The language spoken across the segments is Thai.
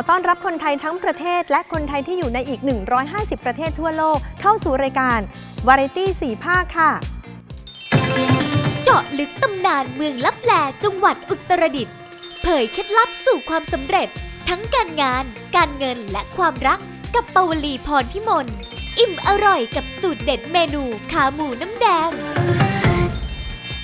อต้อนรับคนไทยทั้งประเทศ และคนไทยที่อยู่ในอีก 150 ประเทศทั่วโลกเข้าสู่รายการ Variety 4ภาคค่ะ เจาะลึกตำนานเมืองลับแลจังหวัดอุตรดิตถ์เผยเคล็ดลับสู่ความสำเร็จ ทั้งการงาน การเงินและความรักกับปวลีพรพิมลอิ่มอร่อยกับสูตรเด็ดเมนูขาหมูน้ำแดง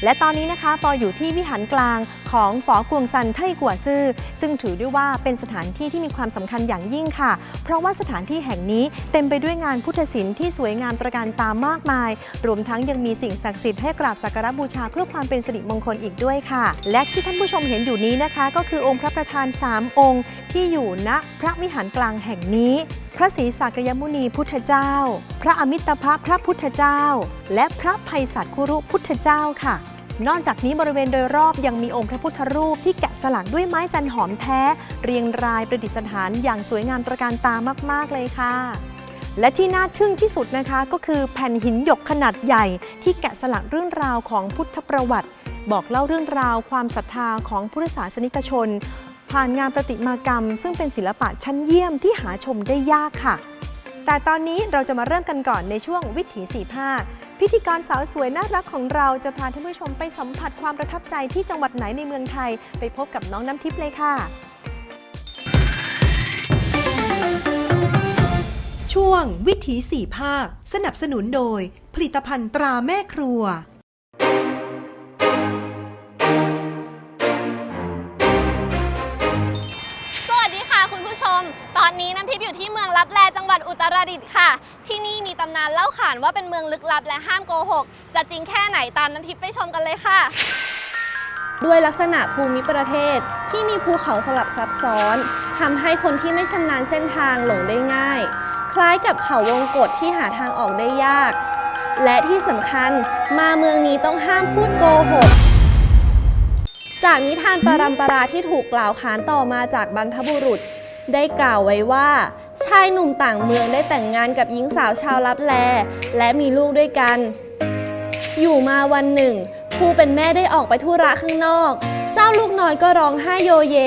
และตอนนี้นะคะ ปออยู่ที่วิหารกลาง ของฝอกวงซันไทกัวซื่อซึ่งถือได้ว่าเป็นสถานที่ที่มีความสำคัญอย่างยิ่งค่ะ เพราะว่าสถานที่แห่งนี้เต็มไปด้วยงานพุทธศิลป์ที่สวยงามตระการตามากมาย รวมทั้งยังมีสิ่งศักดิ์สิทธิ์ให้กราบสักการะบูชาเพื่อความเป็นสิริมงคลอีกด้วยค่ะ และที่ท่านผู้ชมเห็นอยู่นี้นะคะ ก็คือองค์พระประธาน 3 องค์ ที่อยู่ณพระวิหารกลางแห่งนี้พระศรีสักยมุนีพุทธเจ้า พระอมิตรภะพระพุทธเจ้า และพระภัยสัตคุรุพุทธเจ้าค่ะ นอกจากนี้บริเวณโดยรอบยังมีองค์พระพุทธรูปที่แกะสลักด้วยไม้จันหอมแท้ เรียงรายประดิษฐานอย่างสวยงามตระการตามาก ๆ เลยค่ะ และที่น่าทึ่งที่สุดนะคะก็คือแผ่นหินหยกขนาดใหญ่ ที่แกะสลักเรื่องราวของพุทธประวัติ บอกเล่าเรื่องราวความศรัทธาของพุทธศาสนิกชน ผ่านงานประติมากรรม ซึ่งเป็นศิลปะชั้นเยี่ยมที่หาชมได้ยากค่ะ แต่ตอนนี้เราจะมาเริ่มกันก่อนในช่วงวิถีสีภาค พิธีกรสาวสวยน่ารักของเราจะพาท่านผู้ชมไปสัมผัสความประทับใจที่จังหวัดไหนในเมืองไทย ไปพบกับน้องน้ำทิพย์เลยค่ะ ช่วงวิถีสี่ภาค สนับสนุนโดย ผลิตภัณฑ์ตราแม่ครัว อนนี้น้ำทิพย์อยู่ที่เมืองลับแลจังหวัดอุตรดิตถ์ค่ะ ที่นี่มีตำนานเล่าขานว่าเป็นเมืองลึกลับและห้ามโกหก จะจริงแค่ไหนตามน้ำทิพย์ไปชมกันเลยค่ะ ด้วยลักษณะภูมิประเทศที่มีภูเขาสลับซับซ้อนทำให้คนที่ไม่ชำนาญเส้นทางหลงได้ง่าย คล้ายกับเขาวงกฏที่หาทางออกได้ยาก และที่สำคัญมาเมืองนี้ต้องห้ามพูดโกหกจากนิทานปรัมปราที่ถูกกล่าวขานต่อมาจากบรรพบุรุษ ได้กล่าวไว้ว่า ชายหนุ่มต่างเมืองได้แต่งงานกับหญิงสาวชาวลับแล และมีลูกด้วยกัน อยู่มาวันหนึ่ง ผู้เป็นแม่ได้ออกไปธุระข้างนอก เจ้าลูกน้อยก็ร้องไห้โยเย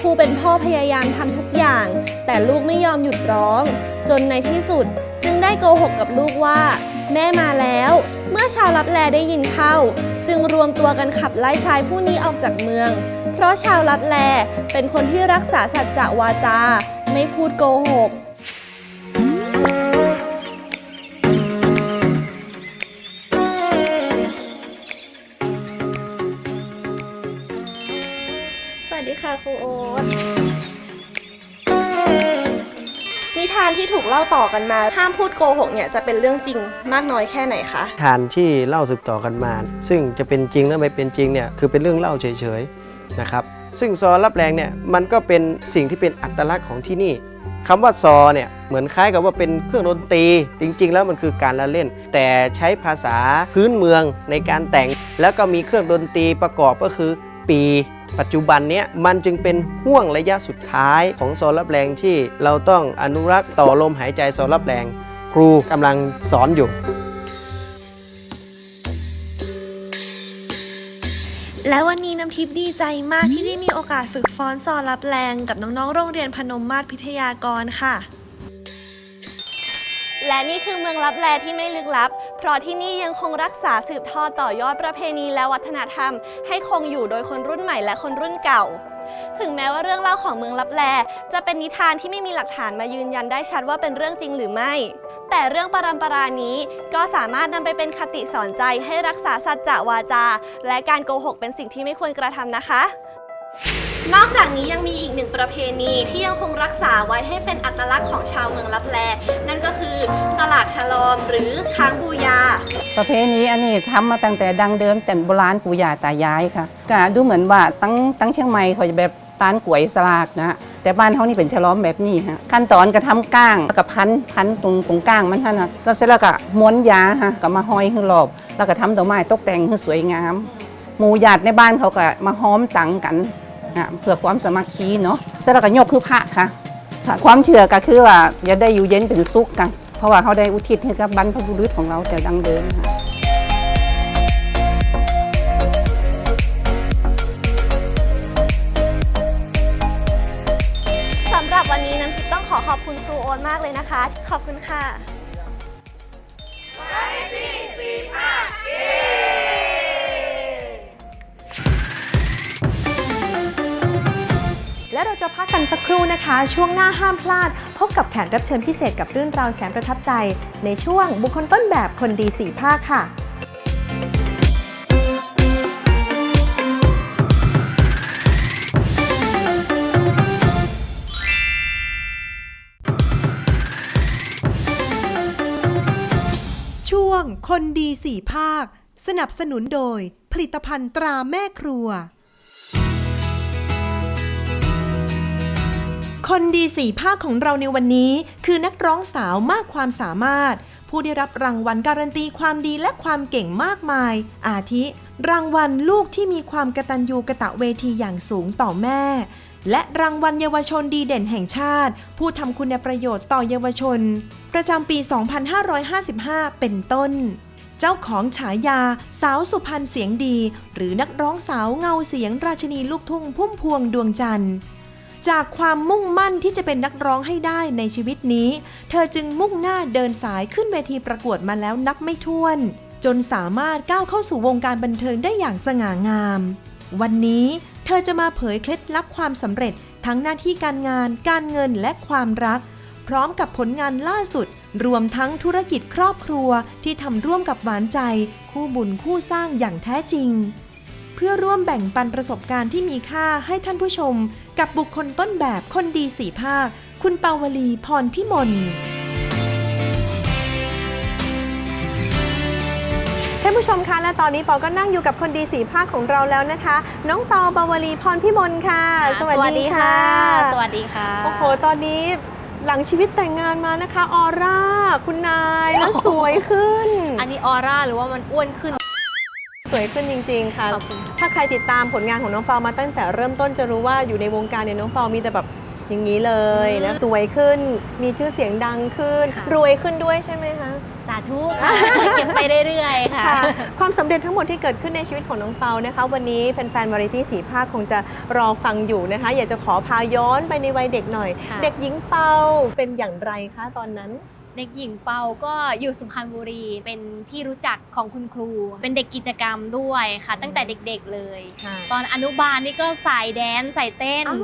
ผู้เป็นพ่อพยายามทำทุกอย่าง แต่ลูกไม่ยอมหยุดร้อง จนในที่สุดจึงได้โกหกกับลูกว่า แม่มาแล้ว เมื่อชาวลับแลได้ยินเข้า จึงรวมตัวกันขับไล่ชายผู้นี้ออกจากเมือง เพราะชาวลับแลเป็นคนที่รักษาสัจจะวาจา ไม่พูดโกหกสวัสดีค่ะครูโอ๊ตานที่ถูกเล่าต่อกันมา ห้ามพูดโกหกเนี่ยจะเป็นเรื่องจริงมากน้อยแค่ไหนคะทานที่เล่าสืบต่อกันมา ซึ่งจะเป็นจริงและไม่เป็นจริงเนี่ยคือเป็นเรื่องเล่าเฉยๆนะครับซึ่งซอรับแรงเนี่ยมันก็เป็นสิ่งที่เป็นอัตลักษณ์ของที่นี่คำว่าซอเนี่ยเหมือนคล้ายกับว่าเป็นเครื่องดนตรี จริง ๆ แล้วมันคือการละเล่น แต่ใช้ภาษาพื้นเมืองในการแต่ง แล้วก็มีเครื่องดนตรีประกอบก็คือปี ปัจจุบันนี้มันจึงเป็นห่วงระยะสุดท้ายของโซนรับแรงที่เราต้องอนุรักษ์ต่อลมหายใจโซนรับแรง ครูกำลังสอนอยู่ และวันนี้น้ำทิพย์ดีใจมากที่ได้มีโอกาสฝึกฟ้อนซอรับแรงกับน้องๆ โรงเรียนพนมมาศพิทยากรค่ะ และนี่คือเมืองลับแลที่ไม่ลึกลับ เพราะที่นี่ยังคงรักษาสืบทอดต่อยอดประเพณีและวัฒนธรรม ให้คงอยู่โดยคนรุ่นใหม่และคนรุ่นเก่า ถึงแม้ว่าเรื่องเล่าของเมืองลับแล จะเป็นนิทานที่ไม่มีหลักฐานมายืนยันได้ชัดว่าเป็นเรื่องจริงหรือไม่ แต่เรื่องปรำปรานี้ก็สามารถนำไปเป็นคติสอนใจให้รักษาสัจจะวาจา และการโกหกเป็นสิ่งที่ไม่ควรกระทำนะคะ นอกจากนี้ยังมีอีกหนึ่งประเพณีที่ยังคงรักษาไว้ให้เป็นอัตลักษณ์ของชาวเมืองลับแล นั่นก็คือสลากฉลอมหรือค้างบูยา ประเพณีอันนี้ทำมาตั้งแต่ดังเดิมแต่โบราณปู่ย่าตายายค่ะก็ดูเหมือนว่าตั้งตั้งเชียงใหม่เขาจะแบบตานกลวยสลากนะแต่บ้านเขานี่เป็นฉลอมแบบนี้ฮะขั้นตอนก็ทำก้างแล้วก็พันพันตรงตรงก้างมันท่านนะแล้วเสร็จแล้วก็ม้วนยาฮะก็มาห้อยขึ้นรอบ แล้วก็ทำดอกไม้ตกแต่งให้สวยงาม หมู่ญาติในบ้านเขาก็มาห้อมตังกัน นะเพื่อความสามัคคีเนาะสร็จแล้วก็ยกคือพระค่ะ ความเชื่อก็คือว่าจะได้อยู่เย็นเป็นสุขกัน เพราะว่าเขาได้อุทิศให้กับบรรพบุรุษของเราแต่ดังเดิมค่ะสำหรับวันนี้น้ำทิพย์ต้องขอขอบคุณครูโอนมากเลยนะคะ ขอบคุณค่ะ และเราจะพักกันสักครู่นะคะ ช่วงหน้าห้ามพลาด พบกับแขกรับเชิญพิเศษกับเรื่องราวแสนประทับใจ ในช่วงบุคคลต้นแบบคนดีสี่ภาคค่ะช่วงคนดีสี่ภาค สนับสนุนโดย ผลิตภัณฑ์ตราแม่ครัว คนดีสี่ภาคของเราในวันนี้ คือนักร้องสาวมากความสามารถ ผู้ได้รับรางวัลการันตีความดีและความเก่งมากมาย อาทิ รางวัลลูกที่มีความกระตัญญูกระตะเวทีอย่างสูงต่อแม่ และรางวัลเยาวชนดีเด่นแห่งชาติ ผู้ทำคุณประโยชน์ต่อเยาวชน ประจำปี 2555 เป็นต้นเจ้าของฉายาสาวสุพรรณเสียงดี หรือนักร้องสาวเงาเสียงราชนีลูกทุ่งพุ่มพวงดวงจันทร์ จากความมุ่งมั่นที่จะเป็นนักร้องให้ได้ในชีวิตนี้ เธอจึงมุ่งหน้าเดินสายขึ้นเวทีประกวดมาแล้วนับไม่ถ้วน จนสามารถก้าวเข้าสู่วงการบันเทิงได้อย่างสง่างาม วันนี้เธอจะมาเผยเคล็ดลับความสำเร็จทั้งหน้าที่การงาน การเงินและความรัก พร้อมกับผลงานล่าสุด รวมทั้งธุรกิจครอบครัวที่ทำร่วมกับหวานใจ คู่บุญคู่สร้างอย่างแท้จริง เพื่อร่วมแบ่งปันประสบการณ์ที่มีค่าให้ท่านผู้ชม กับบุคคลต้นแบบคนดีสี่ภาค คุณปาวลีพรพิมลท่านผู้ชมคะและตอนนี้ปอก็นั่งอยู่กับคนดีสีภาคของเราแล้วนะคะ น้องเปาปาวลีพรพิมลค่ะ สวัสดีค่ะ สวัสดีค่ะ โอ้โห ตอนนี้หลังชีวิตแต่งงานมานะคะ ออร่า คุณนายแล้วสวยขึ้น อันนี้ออร่าหรือว่ามันอ้วนขึ้น สวยขึ้นจริง ๆ ค่ะขอบคุณถ้าใครติดตามผลงานของน้องเปามาตั้งแต่เริ่มต้นจะรู้ว่าอยู่ในวงการเนี่ยน้องเปามีแต่แบบอย่างนี้เลยนะสวยขึ้นมีชื่อเสียงดังขึ้นค่ะรวยขึ้นด้วยใช่ไหมคะสาธุค่ะเก็บไปเรื่อยๆค่ะค่ะความสำเร็จทั้งหมดที่เกิดขึ้นในชีวิตของน้องเปานะคะ วันนี้แฟนๆวาไรตี้สีภาคคงจะรอฟังอยู่นะคะ อยากจะขอพาย้อนไปในวัยเด็กหน่อยค่ะเด็กหญิงเปาเป็นอย่างไรคะตอนนั้น เด็กหญิงเปาก็อยู่สุพรรณบุรี เป็นที่รู้จักของคุณครู เป็นเด็กกิจกรรมด้วยค่ะ ตั้งแต่เด็กๆเลย ค่ะตอนอนุบาลนี่ก็สายแดนซ์สายเต้น อ๋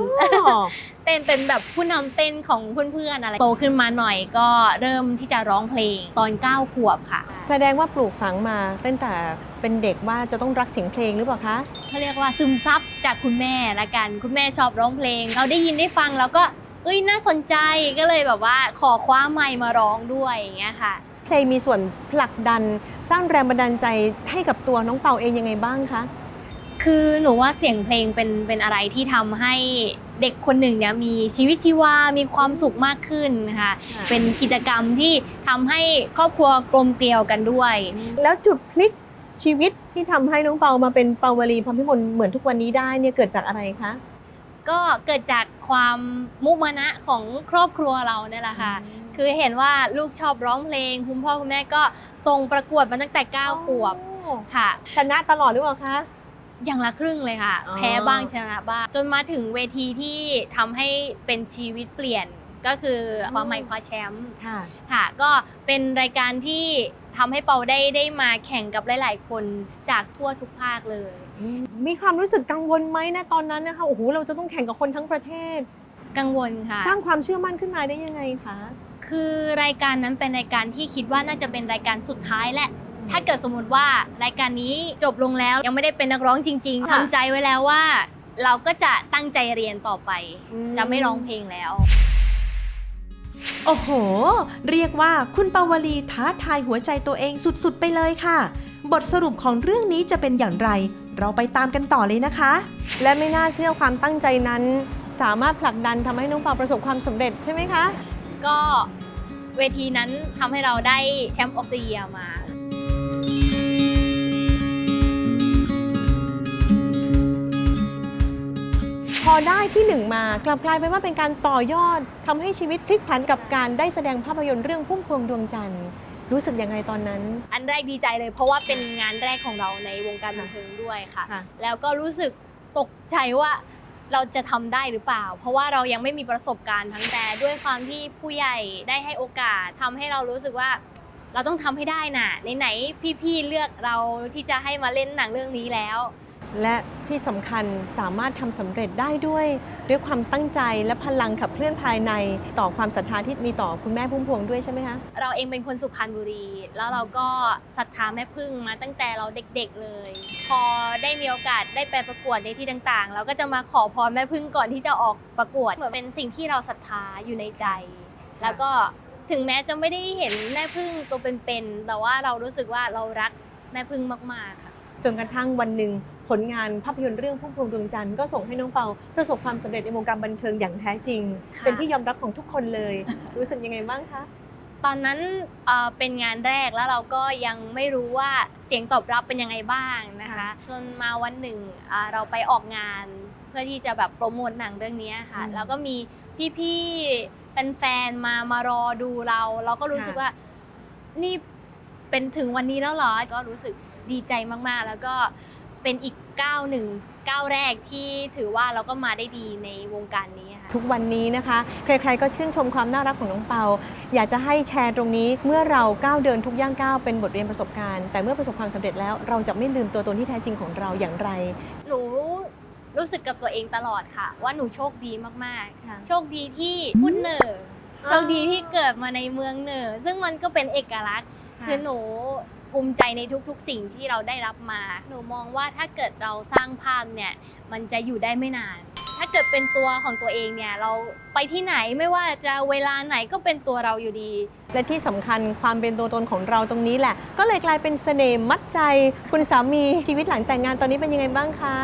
อ เต้นเป็นแบบผู้นำเต้นของเพื่อนๆอะไรโตขึ้นมาหน่อยก็เริ่มที่จะร้องเพลงตอน9ขวบค่ะแสดงว่าปลูกฝังมาตั้งแต่เป็นเด็กว่าจะต้องรักเสียงเพลงหรือเปล่าคะ เขาเรียกว่าซึมซับจากคุณแม่ละกัน คุณแม่ชอบร้องเพลง เราได้ยินได้ฟังแล้วก็ เอ้ยน่าสนใจก็เลยแบบว่าขอคว้าไมค์มาร้องด้วยอย่างเงี้ยค่ะ เพลงมีส่วนผลักดันสร้างแรงบันดาลใจให้กับตัวน้องเปาเองยังไงบ้างคะ คือหนูว่าเสียงเพลงเป็นเป็นอะไรที่ทำให้เด็กคนหนึ่งเนี่ยมีชีวิตชีวา มีความสุขมากขึ้นค่ะค่ะ เป็นกิจกรรมที่ทำให้ครอบครัวกลมเกลียวกันด้วย แล้วจุดพลิกชีวิตที่ทำให้น้องเปามาเป็นเปาวลีพรพิมลเหมือนทุกวันนี้ได้เนี่ยเกิดจากอะไรคะ ก็เกิดจากความมุมานะของครอบครัวเราเนี่ยแหละค่ะ คือเห็นว่าลูกชอบร้องเพลง คุณพ่อคุณแม่ก็ส่งประกวดมาตั้งแต่9ขวบค่ะ ชนะตลอดหรือเปล่าคะอย่างละครึ่งเลยค่ะอ๋อแพ้บ้างชนะบ้าง จนมาถึงเวทีที่ทำให้เป็นชีวิตเปลี่ยนก็คือความไมค์คว้าแชมป์ค่ะค่ะ ก็เป็นรายการที่ทำให้เปาได้ได้มาแข่งกับหลาย ๆ คนจากทั่วทุกภาคเลย มีความรู้สึกกังวลไหมนะตอนนั้นนะคะโอ้โหเราจะต้องแข่งกับคนทั้งประเทศ กังวลค่ะ สร้างความเชื่อมั่นขึ้นมาได้ยังไงคะคือรายการนั้นเป็นรายการที่คิดว่าน่าจะเป็นรายการสุดท้ายแหละ ถ้าเกิดสมมติว่ารายการนี้จบลงแล้วยังไม่ได้เป็นนักร้องจริงๆค่ะทำใจไว้แล้วว่า เราก็จะตั้งใจเรียนต่อไปอืมจะไม่ร้องเพลงแล้วโอ้โห เรียกว่าคุณปาวลีท้าทายหัวใจตัวเองสุดๆไปเลยค่ะ บทสรุปของเรื่องนี้จะเป็นอย่างไร เราไปตามกันต่อเลยนะคะ และไม่น่าเชื่อความตั้งใจนั้น สามารถผลักดันทำให้น้องเปาประสบความสำเร็จใช่ไหมคะ ก็เวทีนั้นทำให้เราได้แชมป์ออฟเดอะเยียมาพอได้ที่หนึ่งมากลับกลายเป็นว่าเป็นการต่อยอดทำให้ชีวิตพลิกผันกับการได้แสดงภาพยนตร์เรื่องพุ่มพวงดวงจันทร์ รู้สึกยังไงตอนนั้น อันแรกดีใจเลย เพราะว่าเป็นงานแรกของเราในวงการบันเทิงด้วยค่ะ ค่ะ แล้วก็รู้สึกตกใจว่าเราจะทำได้หรือเปล่า เพราะว่าเรายังไม่มีประสบการณ์ทั้งแต่ด้วยความที่ผู้ใหญ่ได้ให้โอกาสทำให้เรารู้สึกว่า เราต้องทำให้ได้น่ะไหนๆพี่ๆเลือกเราที่จะให้มาเล่นหนังเรื่องนี้แล้ว และที่สำคัญสามารถทำสำเร็จได้ด้วย ด้วยความตั้งใจและพลังขับเคลื่อนภายในต่อความศรัทธาที่มีต่อคุณแม่พุ่มพวงด้วยใช่ไหมคะเราเองเป็นคนสุพรรณบุรี แล้วเราก็ศรัทธาแม่พึ่งมาตั้งแต่เราเด็กๆเลย พอได้มีโอกาสได้ไปประกวดในที่ต่างๆ เราก็จะมาขอพรแม่พึ่งก่อนที่จะออกประกวดเหมือนเป็นสิ่งที่เราศรัทธาอยู่ในใจ แล้วก็ถึงแม้จะไม่ได้เห็นแม่พึ่งตัวเป็นๆแต่ว่าเรารู้สึกว่าเรารักแม่พึ่งมากๆค่ะ จนกระทั่งวันหนึ่งผลงานภาพยนตร์เรื่องพุ่มพวงดวงจันทร์ก็ส่งให้น้องเปาประสบความสำเร็จในวงการบันเทิงอย่างแท้จริงค่ะเป็นที่ยอมรับของทุกคนเลย รู้สึกยังไงบ้างคะตอนนั้นเอ่อเป็นงานแรกแล้วเราก็ยังไม่รู้ว่าเสียงตอบรับเป็นยังไงบ้างนะคะ จนมาวันหนึ่งอ่าเราไปออกงานเพื่อที่จะแบบโปรโมทหนังเรื่องนี้ค่ะอืมแล้วก็มีพี่ๆเป็นแฟนๆมามารอดูเรา เราก็รู้สึกค่ะว่านี่เป็นถึงวันนี้แล้วเหรอก็รู้สึก ดีใจมากๆ แล้วก็เป็นอีกก้าวหนึ่งก้าวแรกที่ถือว่าเราก็มาได้ดีในวงการนี้ค่ะทุกวันนี้นะคะ ใครๆก็ชื่นชมความน่ารักของน้องเปา อยากจะให้แชร์ตรงนี้เมื่อเราก้าวเดินทุกย่างก้าวเป็นบทเรียนประสบการณ์ แต่เมื่อประสบความสำเร็จแล้วเราจะไม่ลืมตัวตนที่แท้จริงของเราอย่างไรหนูรู้สึกกับตัวเองตลอดค่ะ ว่าหนูโชคดีมากค่ะๆโชคดีที่พูดเหน่อโชคดีที่เกิดมาในเมืองเหน่อซึ่งมันก็เป็นเอกลักษณ์คือหนู ภูมิใจในทุกๆ สิ่งที่เราได้รับมา หนูมองว่าถ้าเกิดเราสร้างภาพเนี่ยมันจะอยู่ได้ไม่นาน ถ้าเกิดเป็นตัวของตัวเองเนี่ยเราไปที่ไหนไม่ว่าจะเวลาไหนก็เป็นตัวเราอยู่ดี และที่สำคัญความเป็นตัวตนของเราตรงนี้แหละ ก็เลยกลายเป็นเสน่ห์มัดใจ คุณสามีชีวิตหลังแต่งงานตอนนี้เป็นยังไงบ้างคะ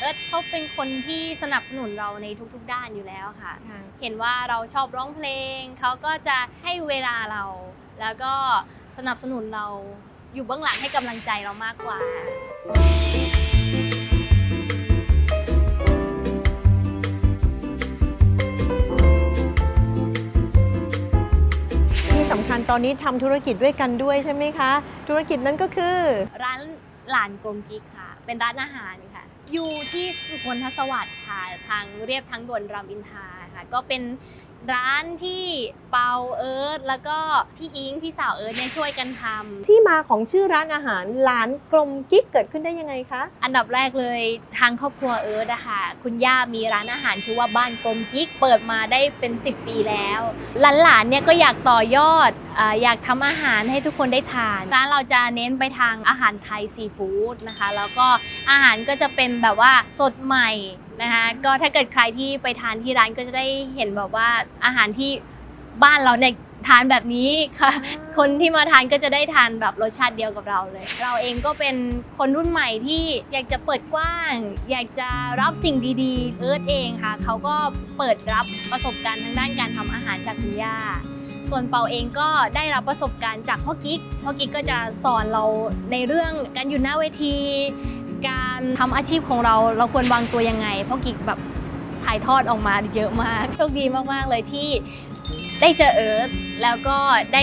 เอิร์ธเขาเป็นคนที่สนับสนุนเราในทุกๆ ด้านอยู่แล้วค่ะ เห็นว่าเราชอบร้องเพลง เขาก็จะให้เวลาเรา แล้วก็สนับสนุนเรา อยู่เบื้องหลังให้กำลังใจเรามากกว่า ที่สำคัญตอนนี้ทำธุรกิจด้วยกันด้วยใช่ไหมคะ ธุรกิจนั้นก็คือ ร้านหลานกลมกิ๊กค่ะ เป็นร้านอาหารค่ะ อยู่ที่สุคนทศวรรษ ค่ะ ทางเรียบทางด่วนรามอินทราค่ะ ก็เป็นร้านที่เปาเอิร์ธแล้วก็พี่อิงพี่สาวเอิร์ธเนี่ยช่วยกันทำ ที่มาของชื่อร้านอาหารหลานกลมกิ๊กเกิดขึ้นได้ยังไงคะ อันดับแรกเลยทางครอบครัวเอิร์ธอะค่ะคุณย่ามีร้านอาหารชื่อว่าบ้านกลมกิ๊กเปิดมาได้เป็น 10 ปีแล้วหลานๆเนี่ยก็อยากต่อยอดอาอยากทำอาหารให้ทุกคนได้ทานร้านเราจะเน้นไปทางอาหารไทยซีฟู้ดนะคะ แล้วก็อาหารก็จะเป็นแบบว่าสดใหม่ นะคะก็ถ้าเกิดใครที่ไปทานที่ร้านก็จะได้เห็นแบบว่าอาหารที่บ้านเราเนี่ยทานแบบนี้ค่ะ คนที่มาทานก็จะได้ทานแบบรสชาติเดียวกับเราเลย เราเองก็เป็นคนรุ่นใหม่ที่อยากจะเปิดกว้าง อยากจะรับสิ่งดีๆ เอิร์ธเองค่ะ เขาก็เปิดรับประสบการณ์ทางด้านการทำอาหารจากคุณย่า ส่วนเปาเองก็ได้รับประสบการณ์จากพ่อกิ๊ก พ่อกิ๊กก็จะสอนเราในเรื่องการอยู่หน้าเวที การทำอาชีพของเราเราควรวางตัวยังไง เพ่อกิ๊กแบบถ่ายทอดออกมาเยอะมากโชคดีมากๆเลยที่ได้เจอเอิร์ธแล้วก็ได้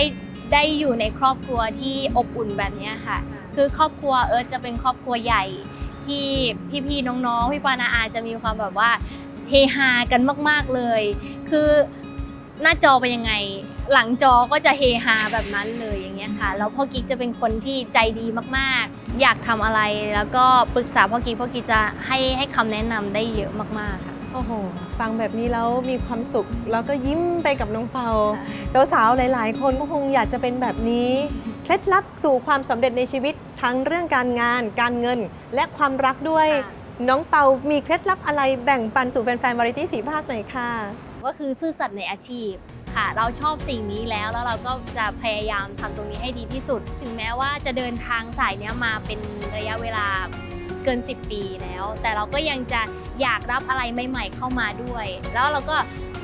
ได้อยู่ในครอบครัวที่อบอุ่นแบบเนี้ยค่ะ คือครอบครัวเอิร์ธจะเป็นครอบครัวใหญ่ที่พี่ๆน้องๆพี่ปานาอาจะมีความแบบว่าเฮฮากันมาก ๆเลย คือหน้าจอเป็นยังไง หลังจอก็จะเฮฮาแบบนั้นเลยอย่างเงี้ยค่ะแล้วพ่อกิ๊กจะเป็นคนที่ใจดีมากๆ อยากทำอะไรแล้วก็ปรึกษาพ่อกิ๊กพ่อกิ๊กจะให้ให้คำแนะนำได้เยอะมากๆค่ะโอ้โหฟังแบบนี้แล้วมีความสุขแล้วก็ยิ้มไปกับน้องเปาสาวๆหลาย ๆ คนก็คงอยากจะเป็นแบบนี้เคล็ดลับสู่ความสำเร็จในชีวิตทั้งเรื่องการงาน การเงิน และความรักด้วย น้องเปา มีเคล็ดลับอะไรแบ่งปันสู่แฟนๆวาไรตี้สีภาคหน่อยค่ะ ก็คือซื่อสัตย์ในอาชีพ ค่ะ เราชอบสิ่งนี้แล้วแล้วเราก็จะพยายามทำตรงนี้ให้ดีที่สุด ถึงแม้ว่าจะเดินทางสายเนี้ยมาเป็นระยะเวลาเกิน 10 ปีแล้ว แต่เราก็ยังจะอยากรับอะไรใหม่ๆเข้ามาด้วย แล้วเราก็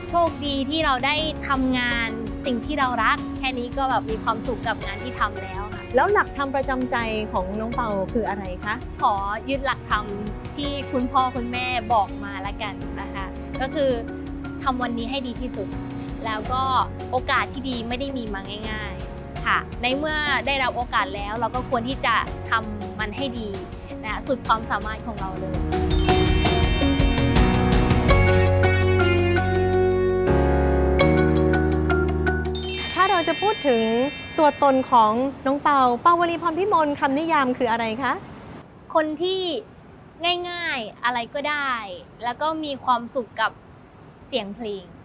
โชคดีที่เราได้ทำงานสิ่งที่เรารัก แค่นี้ก็แบบมีความสุขกับงานที่ทำแล้วค่ะแล้วหลักธรรมประจำใจของน้องเปาคืออะไรคะขอยึดหลักธรรมที่คุณพ่อคุณแม่บอกมาละกันนะคะ ก็คือทำวันนี้ให้ดีที่สุด แล้วก็โอกาสที่ดีไม่ได้มีมาง่ายๆค่ะ ในเมื่อได้รับโอกาสแล้วเราก็ควรที่จะทำมันให้ดีนะสุดความสามารถของเราเลยถ้าเราจะพูดถึงตัวตนของน้องเปาเปาวลีพรพิมลคำนิยามคืออะไรคะ คนที่ง่ายๆอะไรก็ได้ แล้วก็มีความสุขกับเสียงเพลงค่ะ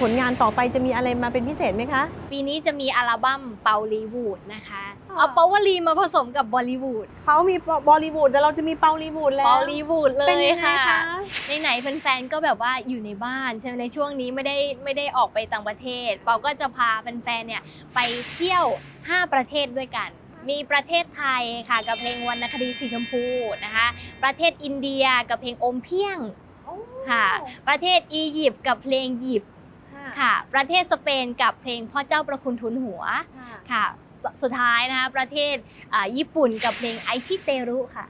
ผลงานต่อไปจะมีอะไรมาเป็นพิเศษไหมคะ ปีนี้จะมีอัลบั้มเปาลีวูดนะคะ เอาเปาวลีมาผสมกับบอลิวูดเขามีบอลิวูดแต่เราจะมีเปาลีวูดแล้วบอลิวูดเลเป็นยยังไงค่ะ คะไหนๆแฟนๆก็แบบว่าอยู่ในบ้านใช่ไหมในช่วงนี้ไม่ได้ไม่ได้ออกไปต่างประเทศ เปาก็จะพาแฟนๆเนี่ยไปเที่ยว 5 ประเทศด้วยกัน มีประเทศไทยค่ะกับเพลงวรรณคดีสีชมพูนะคะ ประเทศอินเดียกับเพลงอมเพียง ค่ะ ประเทศอียิปต์กับเพลงหยิบ ค่ะ ประเทศสเปนกับเพลงพ่อเจ้าประคุณทุนหัวค่ะ สุดท้ายนะคะประเทศอ่าญี่ปุ่นกับเพลงไอชิเตรุค่ะ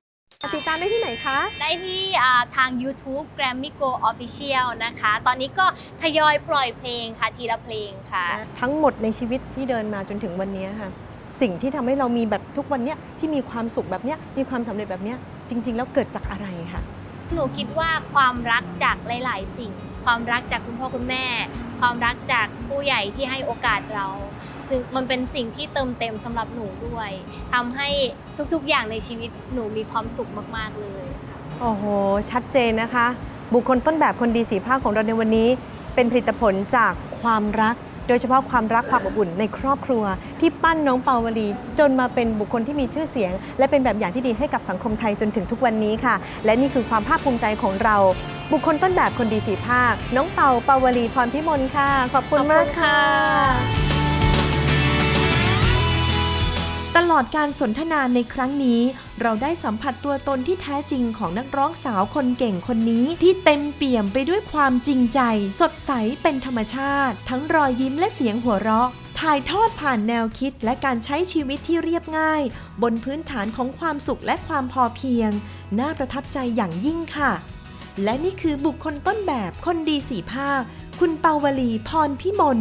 ติดตามได้ที่ไหนคะ ได้ที่อ่าทาง YouTube Grammy Go Official นะคะ ตอนนี้ก็ทยอยปล่อยเพลงค่ะทีละเพลงค่ะ ทั้งหมดในชีวิตที่เดินมาจนถึงวันนี้ค่ะ สิ่งที่ทำให้เรามีแบบทุกวันเนี้ยที่มีความสุขแบบเนี้ยมีความสำเร็จแบบเนี้ยจริง ๆ แล้วเกิดจากอะไรคะหนูคิดว่าความรักจากหลาย ๆ สิ่ง ความรักจากคุณพ่อคุณแม่ ความรักจากผู้ใหญ่ที่ให้โอกาสเรา ซึ่งมันเป็นสิ่งที่เติมเต็มสำหรับหนูด้วย ทำให้ทุกๆอย่างในชีวิตหนูมีความสุขมากๆเลย โอ้โห ชัดเจนนะคะ บุคคลต้นแบบคนดีสีภาคของเราในวันนี้ เป็นผลิตผลจากความรัก โดยเฉพาะความรักความอบอุ่นในครอบครัว ที่ปั้นน้องเปาวลี จนมาเป็นบุคคลที่มีชื่อเสียง และเป็นแบบอย่างที่ดีให้กับสังคมไทยจนถึงทุกวันนี้ค่ะ และนี่คือความภาคภูมิใจของเรา บุคคลต้นแบบคนดีสีภาค น้องเปาเปาวลีพรพิมลค่ะ ขอบคุณมากค่ะ ตลอดการสนทนาในครั้งนี้ เราได้สัมผัสตัวตนที่แท้จริงของนักร้องสาวคนเก่งคนนี้ ที่เต็มเปี่ยมไปด้วยความจริงใจ สดใสเป็นธรรมชาติ ทั้งรอยยิ้มและเสียงหัวเราะถ่ายทอดผ่านแนวคิดและการใช้ชีวิตที่เรียบง่าย บนพื้นฐานของความสุขและความพอเพียง น่าประทับใจอย่างยิ่งค่ะ และนี่คือบุคคลต้นแบบคนดีสีภาคคุณเปาวลีพรพิมล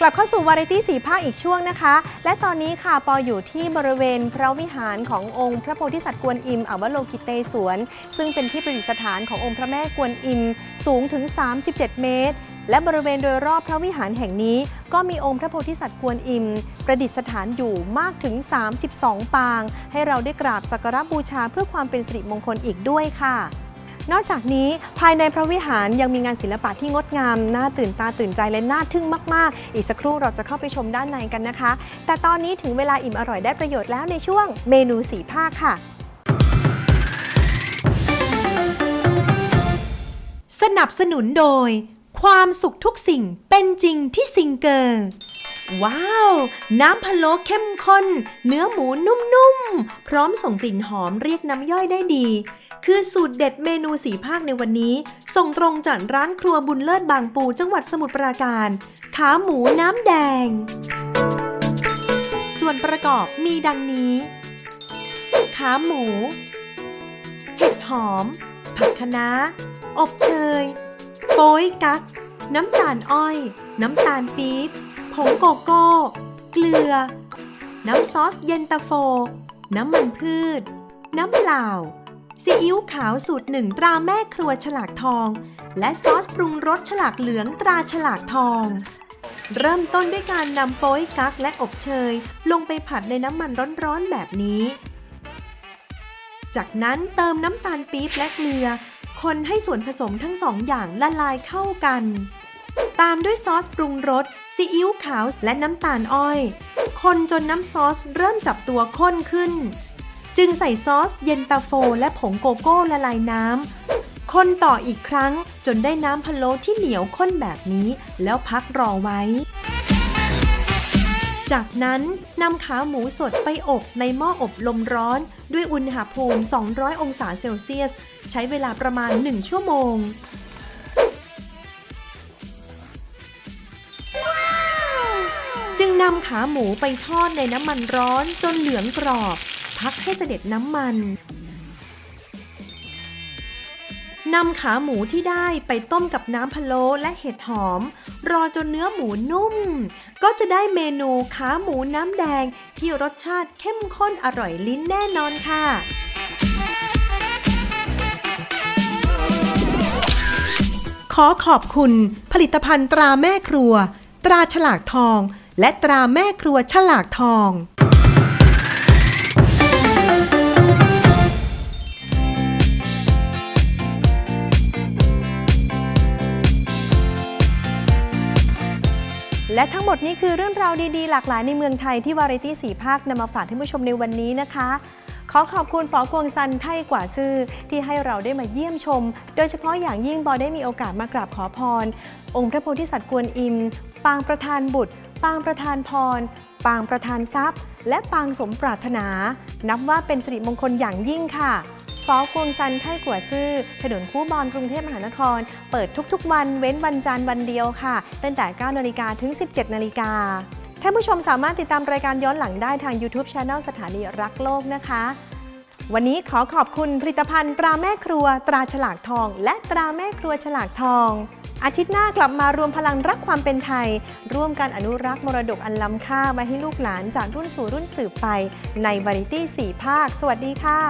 กลับเข้าสู่วาไรตี้สีภาคอีกช่วงนะคะ และตอนนี้ค่ะปออยู่ที่บริเวณพระวิหารขององค์พระโพธิสัตว์กวนอิมอวโลกิเตศวรซึ่งเป็นที่ประดิษฐานขององค์พระแม่กวนอิมสูงถึง 37 เมตร และบริเวณโดยรอบพระวิหารแห่งนี้ ก็มีองค์พระโพธิสัตว์กวนอิม ประดิษฐานอยู่มากถึง 32 ปาง ให้เราได้กราบสักการะบูชาเพื่อความเป็นสิริมงคลอีกด้วยค่ะ นอกจากนี้ภายในพระวิหารยังมีงานศิลปะที่งดงาม น่าตื่นตาตื่นใจและน่าทึ่งมาก ๆ อีกสักครู่เราจะเข้าไปชมด้านในกันนะคะ แต่ตอนนี้ถึงเวลาอิ่มอร่อยได้ประโยชน์แล้วในช่วงเมนูสีภาคค่ะ สนับสนุนโดย ความสุขทุกสิ่งเป็นจริงที่ซิงเกอร์ว้าว น้ำพะโล้เข้มข้น เนื้อหมูนุ่ม ๆ พร้อมส่งกลิ่นหอมเรียกน้ำย่อยได้ดี คือสูตรเด็ดเมนูสีภาคในวันนี้ ส่งตรงจากร้านครัวบุญเลิศบางปูจังหวัดสมุทรปราการ ขาหมูน้ำแดง ส่วนประกอบมีดังนี้ ขาหมู เห็ดหอม ผักคะน้า อบเชย โป๊ยกั๊กน้ำตาลอ้อย น้ำตาลปี๊บ ผงโกโก้ เกลือ น้ำซอสเย็นตาโฟ น้ำมันพืช น้ำเปล่า ซีอิ๊วขาวสูตรหนึ่งตราแม่ครัวฉลากทอง และซอสปรุงรสฉลากเหลืองตราฉลากทอง เริ่มต้นด้วยการนำโป๊ยกั๊กและอบเชย ลงไปผัดในน้ำมันร้อนๆแบบนี้ จากนั้นเติมน้ำตาลปี๊บและเกลือ คนให้ส่วนผสมทั้งสองอย่างละลายเข้ากัน ตามด้วยซอสปรุงรสซีอิ๊วขาวและน้ำตาลอ้อย คนจนน้ำซอสเริ่มจับตัวข้นขึ้น จึงใส่ซอสเย็นตาโฟ และผงโกโก้ละลายน้ำคนต่ออีกครั้งจนได้น้ำพะโล้ที่เหนียวข้นแบบนี้ แล้วพักรอไว้ จากนั้นนำขาหมูสดไปอบในหม้ออบลมร้อน ด้วยอุณหภูมิ 200 องศาเซลเซียส ใช้เวลาประมาณ 1 ชั่วโมงจึงนำขาหมูไปทอดในน้ำมันร้อนจนเหลืองกรอบ พักให้เสด็จน้ำมันนำขาหมูที่ได้ไปต้มกับน้ำพะโล้และเห็ดหอม รอจนเนื้อหมูนุ่ม ก็จะได้เมนูขาหมูน้ำแดงที่รสชาติเข้มข้นอร่อยลิ้นแน่นอนค่ะขอขอบคุณผลิตภัณฑ์ตราแม่ครัว ตราฉลากทอง และตราแม่ครัวฉลากทอง และทั้งหมดนี้คือเรื่องราวดีๆ หลากหลายในเมืองไทยที่วาไรตี้สีภาคนำมาฝากท่านผู้ชมในวันนี้นะคะ ขอขอบคุณฝอกวงซันไทยกว่าซื่อที่ให้เราได้มาเยี่ยมชม โดยเฉพาะอย่างยิ่งบอได้มีโอกาสมากราบขอพร องค์พระโพธิสัตว์กวนอิม ปางประธานบุตร ปางประธานพร ปางประธานทรัพย์ และปางสมปรารถนา นับว่าเป็นสิริมงคลอย่างยิ่งค่ะ ฟอควงซันไทกัวซื่อ ถนนคู่บอลกรุงเทพมหานคร เปิดทุกๆ วันเว้นวันจันทร์วันเดียวค่ะ ตั้งแต่ 9 นาฬิกาถึง 17 นาฬิกาท่านผู้ชมสามารถติดตามรายการย้อนหลังได้ทาง YouTube Channel สถานีรักโลกนะคะ วันนี้ขอขอบคุณผลิตภัณฑ์ตราแม่ครัว ตราฉลากทอง และตราแม่ครัวฉลากทอง อาทิตย์หน้ากลับมารวมพลังรักความเป็นไทย ร่วมกันอนุรักษ์มรดกอันล้ำค่ามาให้ลูกหลานจากรุ่นสู่รุ่นสืบไป ในวาไรตี้4ภาค สวัสดีค่ะ